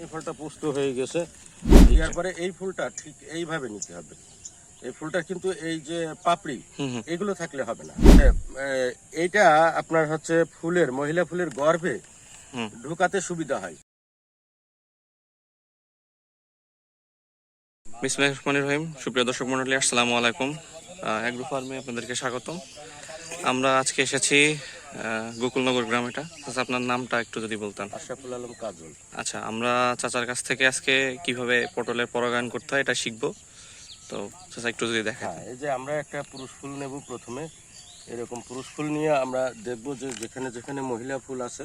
এই ফলটা পুষ্ট হয়ে গেছে। দেওয়ার পরে এই ফুলটা ঠিক এইভাবে নিতে হবে। এই ফুলটা কিন্তু এই যে পাপড়ি এগুলো থাকলে হবে না। এইটা আপনার হচ্ছে ফুলের মহিলা ফুলের গর্ভে। ঢুকাতে সুবিধা হয়। বিসমিল্লাহির রহমানির রহিম। সুপ্রিয় দর্শক মন্ডলী আসসালামু আলাইকুম। অ্যাগ্রো ফার্মে আপনাদেরকে স্বাগতম। আমরা আজকে এসেছি গোকুলনগর গ্রাম এটা। আচ্ছা, আপনার নামটা একটু যদি বলতেন। আশরাফুল আলম কাজল। আচ্ছা আমরা চাচার কাছ থেকে আজকে কীভাবে পটলের পরাগায়ন করতে হয় এটা শিখব। তো চাচা একটু যদি দেখেন। হ্যাঁ এই যে আমরা একটা পুরুষ ফুল নেব প্রথমে। এরকম পুরুষ ফুল নিয়ে আমরা দেখব যে যেখানে যেখানে মহিলা ফুল আছে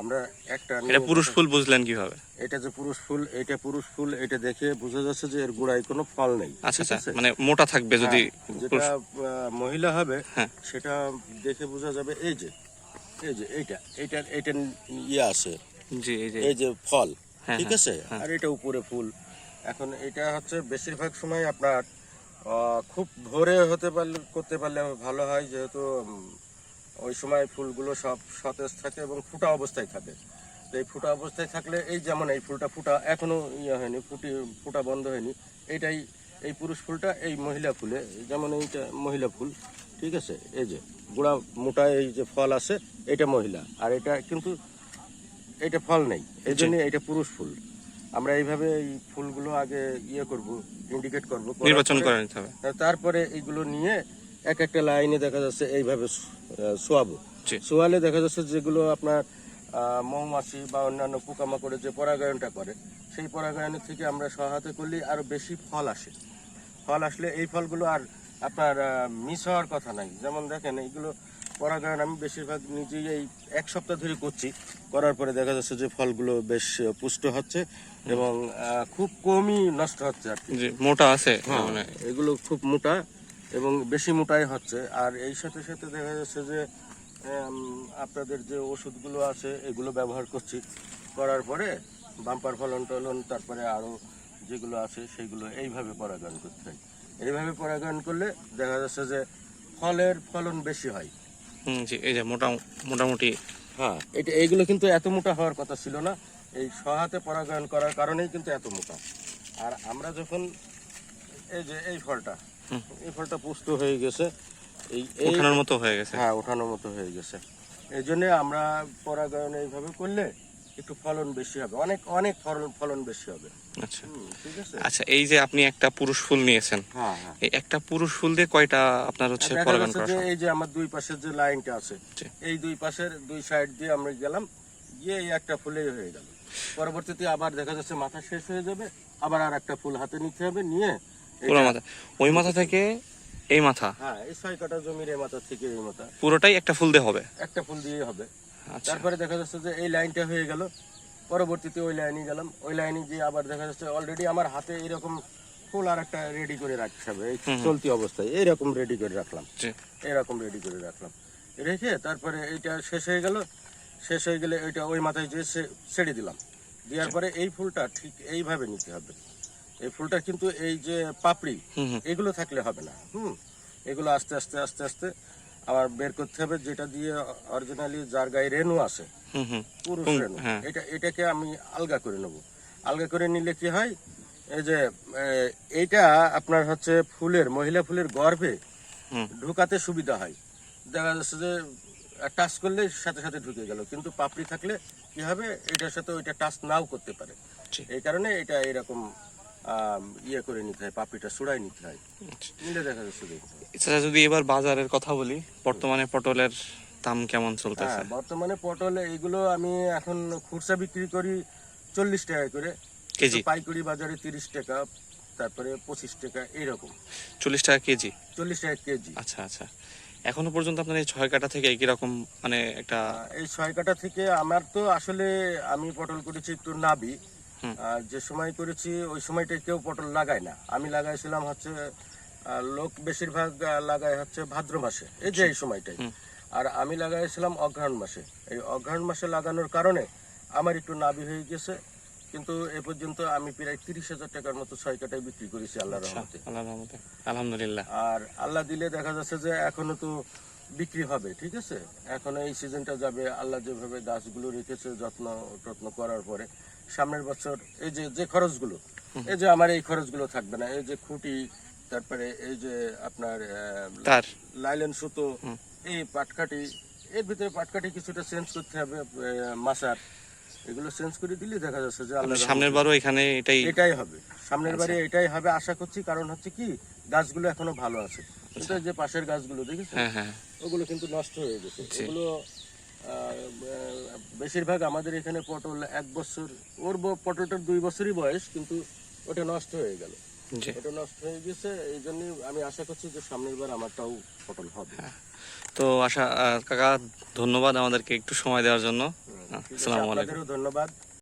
আমরা একটা এটা পুরুষ ফুল বুঝলেন কীভাবে? এটা যে পুরুষ ফুল এটা পুরুষ ফুল এটা দেখে বোঝা যাচ্ছে যে এর গোড়ায় কোনো ফল নেই। আচ্ছা আচ্ছা মানে মোটা থাকবে যদি হ্যাঁ, যেটা মহিলা হবে হ্যাঁ। সেটা দেখে বোঝা যাবে এই যে। এই যে এইটা এইটা এটা ইয়ে আছে। জি এই যে ফল হ্যাঁ, ঠিক হ্যাঁ, আছে? হ্যাঁ। আর এটা উপরে ফুল। এখন এটা হচ্ছে বেশিরভাগ সময় আপনার খুব ভোরে হতে পারলে করতে পারলে ভালো হয় যেহেতু ওই সময় ফুলগুলো সব সতেজ থাকে এবং ফুটা অবস্থায় থাকে। তো এই ফুটা অবস্থায় থাকলে এই যেমন এই ফুলটা ফুটা এখনও ইয়ে হয়নি ফুটি ফুটা বন্ধ হয়নি এটাই এই পুরুষ ফুলটা এই মহিলা ফুলে যেমন এইটা মহিলা ফুল ঠিক আছে? এই যে গোড়া মোটা এই যে ফল আছে এটা মহিলা আর এটা কিন্তু এটা ফল নেই। এই জন্য এটা পুরুষ ফুল। আমরা এইভাবে এই ফুলগুলো আগে ইয়ে করব ইন্ডিকেট করব নির্বাচন করে নিতে হবে। তারপরে এইগুলো নিয়ে এক একটা লাইনে দেখা যাচ্ছে এইভাবে শোয়াবো। শোয়ালে দেখা যাচ্ছে যেগুলো আপনার মৌমাছি বা অন্যান্য পোকামাকড়ে যে পরাগায়নটা করে সেই পরাগায়নের থেকে আমরা সহায়তা করলে আরও বেশি ফল আসে। ফল আসলে এই ফলগুলো আর আপনার মিস হওয়ার কথা নাই। যেমন দেখেন এইগুলো পরাগায়ন আমি বেশিরভাগ নিজেই এই এক সপ্তাহ ধরে করছি। করার পরে দেখা যাচ্ছে যে ফলগুলো বেশ পুষ্ট হচ্ছে এবং খুব কমই নষ্ট হচ্ছে আর কি। মোটা আছে হ্যাঁ, মানে। এগুলো খুব মোটা এবং বেশি মোটাই হচ্ছে। আর এই সাথে সাথে দেখা যাচ্ছে যে আপনাদের যে ওষুধগুলো আছে এগুলো ব্যবহার করছি। করার পরে বাম্পার ফলন টলন তারপরে আরও যেগুলো আছে সেগুলো এইভাবে পরাগায়ন করতে হয়। এইভাবে পরাগায়ন করলে দেখা যাচ্ছে যে ফলের ফলন বেশি হয়। হুম জি এই যে মোটা মোটামুটি। হ্যাঁ এটা এইগুলো কিন্তু এত মোটা হওয়ার কথা ছিল না। এই সহাতে পরাগায়ন করার কারণেই কিন্তু এত মোটা। আর আমরা যখন এই যে এই ফলটা এই ফলটা পুষ্ট হয়ে গেছে এই ওঠানোর মতো হয়ে গেছে। হ্যাঁ ওঠানোর মতো হয়ে গেছে। এই জন্য আমরা পরাগায়ন এইভাবে করলে একটু ফলন বেশি হবে। অনেক অনেক ফলন ফলন বেশি হবে। আচ্ছা। ঠিক আছে? আচ্ছা এই যে আপনি একটা পুরুষ ফুল নিয়েছেন হ্যাঁ হ্যাঁ। এই একটা পুরুষ ফুল দিয়ে কয়টা আপনার হচ্ছে করা সম্ভব? এই যে আমার দুই পাশের যে লাইনটা আছে এই দুই পাশের দুই সাইড দিয়ে আমরা গেলাম গিয়ে এই একটা ফুলেই হয়ে গেল। পরবর্তীতে আবার দেখা যাচ্ছে মাথা শেষ হয়ে যাবে আবার আর একটা ফুল হাতে নিতে হবে নিয়ে পুরো মাথা ওই মাথা থেকে এই মাথা? হ্যাঁ এই ছয় কাটা জমির এই মাথা থেকে এই মাথা। পুরোটাই একটা ফুল দিয়ে হবে? একটা ফুল দিয়ে হবে। তারপরে দেখা যাচ্ছে যে এই লাইনটা হয়ে গেল। পরবর্তীতে ওই লাইনে গেলাম। ওই লাইনে গিয়ে আবার দেখা যাচ্ছে অলরেডি আমার হাতে এরকম ফুল আর একটা রেডি করে রাখতে হবে এই চলতি অবস্থায় এইরকম রেডি করে রাখলাম। এরকম রেডি করে রাখলাম। রেখে তারপরে এইটা শেষ হয়ে গেল। শেষ হয়ে গেলে ওইটা ওই মাথায় যে ছেড়ে দিলাম। দেওয়ার পরে এই ফুলটা ঠিক এইভাবে নিতে হবে। এই ফুলটা কিন্তু এই যে পাপড়ি এগুলো থাকলে হবে না। হুম এগুলো আস্তে আস্তে আস্তে আস্তে আবার বের করতে হবে যেটা দিয়ে অরিজিনালি যার গায়ে রেণু আছে পুরুষ রেণু। হ্যাঁ। এটা এটাকে আমি আলগা করে নেব। আলগা করে নিলে কি হয় এই যে এইটা আপনার হচ্ছে ফুলের মহিলা ফুলের গর্ভে ঢুকাতে সুবিধা হয়। দেখা যাচ্ছে যে টাচ করলে সাথে সাথে ঢুকে গেল কিন্তু পাপড়ি থাকলে কি হবে এটার সাথে ওইটা টাচ নাও করতে পারে। এই কারণে এটা এরকম ইয়ে করে নিতে হয় পাপড়িটা সুড়াই নিতে হয়। আচ্ছা। নিলে দেখা যাচ্ছে এছাড়া যদি এবার বাজারের কথা বলি বর্তমানে পটলের দাম কেমন চলতেছে? হ্যাঁ বর্তমানে পটল এইগুলো আমি এখন খুচরা বিক্রি করি চল্লিশ টাকা করে। কেজি? পাইকারি বাজারে তিরিশ টাকা তারপরে পঁচিশ টাকা এইরকম। চল্লিশ টাকা কেজি? চল্লিশ টাকা কেজি। আচ্ছা আচ্ছা। এখনও পর্যন্ত আপনার এই ছয় কাটা থেকে একই রকম মানে একটা এই ছয় কাটা থেকে আমার তো আসলে আমি পটল করেছি একটু নাবি। আর যে সময় করেছি ওই সময়টা কেউ পটল লাগায় না। আমি লাগাইছিলাম হচ্ছে লোক বেশিরভাগ লাগায় হচ্ছে ভাদ্র মাসে। এই যে এই সময়টাই আর আমি লাগাইছিলাম অঘ্রাণ মাসে। এই অঘ্রাণ মাসে লাগানোর কারণে আমার একটু নাবি হয়ে গেছে। কিন্তু এ পর্যন্ত আমি প্রায় তিরিশ হাজার টাকার মতো ছয় কাটায় বিক্রি করেছি আল্লাহ আচ্ছা, আল্লাহ রহমতে। আলহামদুলিল্লাহ। আর আল্লাহ দিলে দেখা যাচ্ছে যে এখনও তো বিক্রি হবে ঠিক আছে? এখন এই সিজনটা যাবে আল্লাহ যেভাবে গাছগুলো রেখেছে যত্ন টত্ন করার পরে। সামনের বছর এই যে যে খরচগুলো এই যে আমার এই খরচগুলো থাকবে না এই যে খুঁটি তারপরে এই যে আপনার তার। লাইলেন সুতো এই পাটকাঠি এর ভিতরে পাটকাঠি কিছুটা চেঞ্জ করতে হবে মাসার। এগুলো চেঞ্জ করে দিলে দেখা যাচ্ছে যে সামনের বারও এখানে এটাই এটাই হবে। সামনের আচ্ছা। বারে এটাই হবে আশা করছি কারণ হচ্ছে কি গাছগুলো এখনও ভালো আছে। কিন্তু এই যে পাশের গাছগুলো দেখেছেন? হ্যাঁ হ্যাঁ। ওগুলো কিন্তু নষ্ট হয়ে গেছে। আহ, বেশিরভাগ আমাদের এখানে পটল এক বছর ওর পটলটার দুই বছরই বয়স কিন্তু ওটা নষ্ট হয়ে গেল। ওটা নষ্ট হয়ে গেছে এই জন্যই আমি আশা করছি যে সামনের বার আমারটাও পটল হবে। তো আশা কাকা ধন্যবাদ আমাদেরকে একটু সময় দেওয়ার জন্য। ঠিক আসসালামু আলাইকুম। ধন্যবাদ।